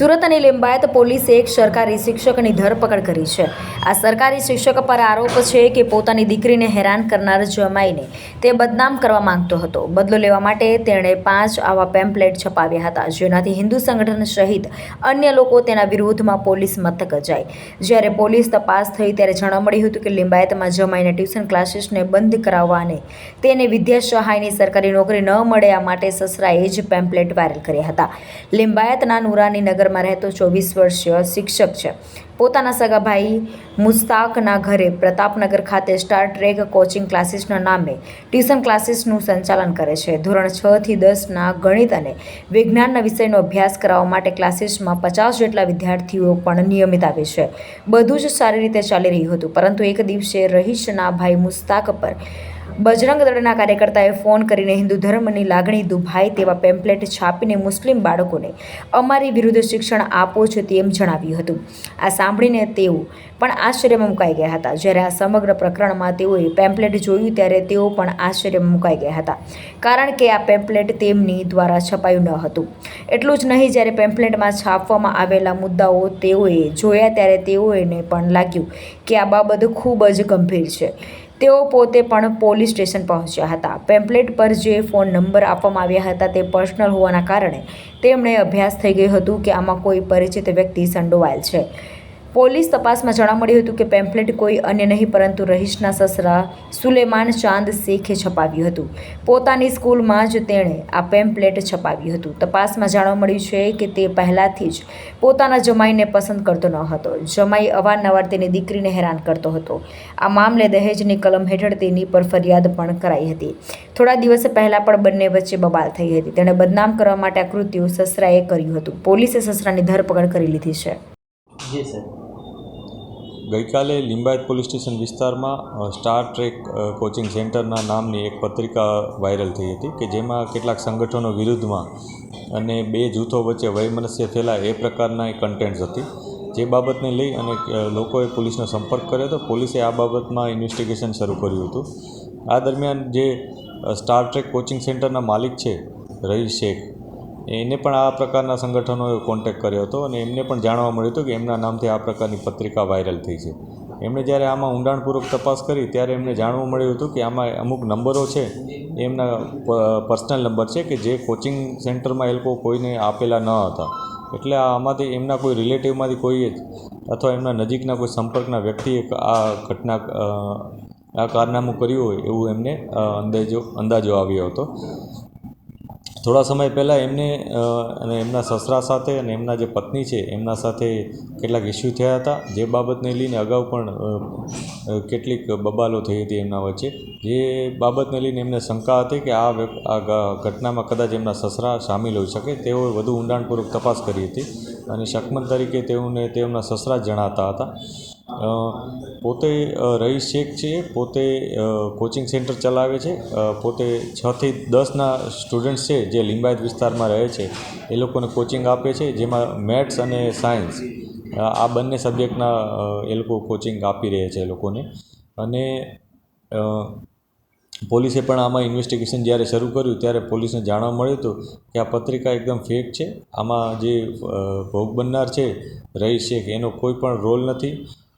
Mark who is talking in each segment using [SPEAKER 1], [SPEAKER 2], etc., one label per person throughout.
[SPEAKER 1] સુરત અને લિંબાયત પોલીસે એક સરકારી શિક્ષકની ધરપકડ કરી છે. આ સરકારી શિક્ષક પર આરોપ છે કે પોતાની દીકરીને હેરાન કરનાર જમાઈને તે બદનામ કરવા માંગતો હતો. બદલો લેવા માટે તેણે પાંચ આવા પેમ્પલેટ છપાવ્યા હતા, જેનાથી હિન્દુ સંગઠન સહિત અન્ય લોકો તેના વિરોધમાં પોલીસ મથક જાય. જ્યારે પોલીસ તપાસ થઈ ત્યારે જાણવા મળ્યું હતું કે લિંબાયતમાં જમાઈને ટ્યુશન ક્લાસીસને બંધ કરાવવા અને તેને વિદ્યા સહાયની સરકારી નોકરી ન મળે, આ માટે સસરાએ જ પેમ્પલેટ વાયરલ કર્યા હતા. લિંબાયતના નુરાની નગરમાં રહેતો ચોવીસ વર્ષીય શિક્ષક છે. પોતાના સગા ભાઈ મુસ્તાકના ઘરે પ્રતાપનગર ખાતે સ્ટાર ટ્રેક કોચિંગ ક્લાસીસના નામે ટ્યુશન ક્લાસીસનું સંચાલન કરે છે. ધોરણ છ થી દસના ગણિત અને વિજ્ઞાનના વિષયનો અભ્યાસ કરાવવા માટે ક્લાસીસમાં પચાસ જેટલા વિદ્યાર્થીઓ પણ નિયમિત આવે છે. બધું જ સારી રીતે ચાલી રહ્યું હતું, પરંતુ એક દિવસે રહીશના ભાઈ મુસ્તાક પર બજરંગ દળના કાર્યકર્તાએ ફોન કરીને હિન્દુ ધર્મની લાગણી દુભાય તેવા પેમ્પલેટ છાપીને મુસ્લિમ બાળકોને અમારી વિરુદ્ધ શિક્ષણ આપો છો તેમ જણાવ્યું હતું. આ સાંભળીને તેઓ પણ આશ્ચર્યમાં મુકાઈ ગયા હતા. જ્યારે આ સમગ્ર પ્રકરણમાં તેઓએ પેમ્પલેટ જોયું ત્યારે તેઓ પણ આશ્ચર્યમાં મુકાઈ ગયા હતા. કારણ કે આ પેમ્પલેટ તેમની દ્વારા છપાયું ન હતું. એટલું જ નહીં, જ્યારે પેમ્પલેટમાં છાપવામાં આવેલા મુદ્દાઓ તેઓએ જોયા ત્યારે તેઓને પણ લાગ્યું કે આ બાબત ખૂબ જ ગંભીર છે. તેઓ પોતે પણ પોલીસ સ્ટેશન પહોંચ્યા હતા. પેમ્પલેટ પર જે ફોન નંબર આપવામાં આવ્યા હતા તે પર્સનલ હોવાના કારણે તેમણે અભ્યાસ થઈ ગયું હતું કે આમાં કોઈ પરિચિત વ્યક્તિ સંડોવાયેલ છે. પોલીસ તપાસમાં જાણવા મળ્યું હતું કે પેમ્ફલેટ કોઈ અન્ય નહીં, પરંતુ રહીશના સસરા સુલેમાન ચાંદ શેખે છપાવ્યું હતું. પોતાની સ્કૂલમાં જ તેણે આ પેમ્પલેટ છપાવ્યું હતું. તપાસમાં જાણવા મળ્યું છે કે તે પહેલાંથી જ પોતાના જમાઈને પસંદ કરતો ન હતો. જમાઈ અવારનવાર તેની દીકરીને હેરાન કરતો હતો. આ મામલે દહેજની કલમ હેઠળ તેની પર ફરિયાદ પણ કરાઈ હતી. થોડા દિવસ પહેલાં પણ બંને વચ્ચે બબાલ થઈ હતી. તેણે બદનામ કરવા માટે આ કૃત્યુ સસરાએ કર્યું હતું. પોલીસે સસરાની ધરપકડ કરી લીધી છે.
[SPEAKER 2] જી સર
[SPEAKER 3] ગઈકાલે લિંબાયત પોલીસ સ્ટેશન વિસ્તારમાં સ્ટાર ટ્રેક કોચિંગ સેન્ટરના નામની એક પત્રિકા વાયરલ થઈ હતી કે જેમાં કેટલાક સંગઠનો વિરુદ્ધમાં અને બે જૂથો વચ્ચે વૈમનસ્ય ફેલાય એ પ્રકારના કન્ટેન્ટ્સ હતી. જે બાબતને લઈ અને લોકોએ પોલીસનો સંપર્ક કર્યો હતો. પોલીસે આ બાબતમાં ઇન્વેસ્ટિગેશન શરૂ કર્યું હતું. આ દરમિયાન જે સ્ટાર ટ્રેક કોચિંગ સેન્ટરના માલિક છે રહીશ શેખ એને પણ આ પ્રકારના સંગઠનોએ કોન્ટેક્ટ કર્યો હતો અને એમને પણ જાણવા મળ્યું હતું કે એમના નામથી આ પ્રકારની પત્રિકા વાયરલ થઈ છે. એમણે જ્યારે આમાં ઊંડાણપૂર્વક તપાસ કરી, ત્યારે એમને જાણવા મળ્યું હતું કે આમાં અમુક નંબરો છે, એમના પર્સનલ નંબર છે કે જે કોચિંગ સેન્ટરમાં એ લોકો કોઈને આપેલા ન હતા. એટલે આમાંથી એમના કોઈ રિલેટિવમાંથી કોઈએ અથવા એમના નજીકના કોઈ સંપર્કના વ્યક્તિએ આ ઘટના આ કારનામું કર્યું હોય એવું એમને અંદાજો અંદાજો આવ્યો હતો. થોડા સમય પહેલાં એમને અને એમના સસરા સાથે અને એમના જે પત્ની છે, એમના સાથે કેટલાક ઇસ્યુ થયા હતા. જે બાબતને લઈને અગાઉ પણ કેટલીક બબાલો થઈ હતી એમના વચ્ચે. જે બાબતને લઈને એમને શંકા હતી કે આ ઘટનામાં કદાચ એમના સસરા સામેલ હોઈ શકે. તેઓએ વધુ ઊંડાણપૂર્વક તપાસ કરી હતી અને શકમન તરીકે તેઓને તેમના સસરા જણાતા હતા. પોતે રઈસ શેખ છે, પોતે કોચિંગ સેન્ટર ચલાવે છે પોતે છથી દસના સ્ટુડન્ટ્સ છે જે લિંબાયત વિસ્તારમાં રહે છે. એ લોકોને કોચિંગ આપે છે, જેમાં મેથ્સ અને સાયન્સ આ બંને સબ્જેક્ટના એ લોકો કોચિંગ આપી રહ્યા છે એ લોકોને. અને પોલીસે પણ આમાં ઇન્વેસ્ટિગેશન જ્યારે શરૂ કર્યું, ત્યારે પોલીસને જાણવા મળ્યું હતું કે આ પત્રિકા એકદમ ફેક છે. આમાં જે ભોગ બનનાર છે રહીશ શેખ, એનો કોઈ પણ રોલ નથી.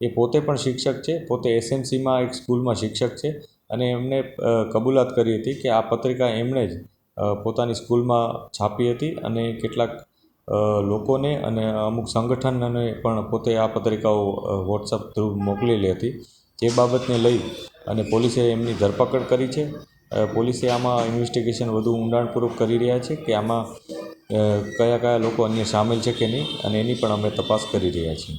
[SPEAKER 3] એ પોતે પણ શિક્ષક છે, પોતે એસએમસીમાં એક સ્કૂલમાં શિક્ષક છે અને એમણે કબૂલાત કરી હતી કે આ પત્રિકા એમણે જ પોતાની સ્કૂલમાં છાપી હતી અને કેટલાક લોકોને અને અમુક સંગઠનને પણ પોતે આ પત્રિકાઓ વોટ્સઅપ થ્રુ મોકલેલી હતી જે બાબતને લઈ અને પોલીસે એમની ધરપકડ કરી છે. પોલીસે આમાં ઇન્વેસ્ટિગેશન વધુ ઊંડાણપૂર્વક કરી રહ્યા છે કે આમાં કયા કયા લોકો અન્ય સામેલ છે કે નહીં અને એની પણ અમે તપાસ કરી રહ્યા છીએ.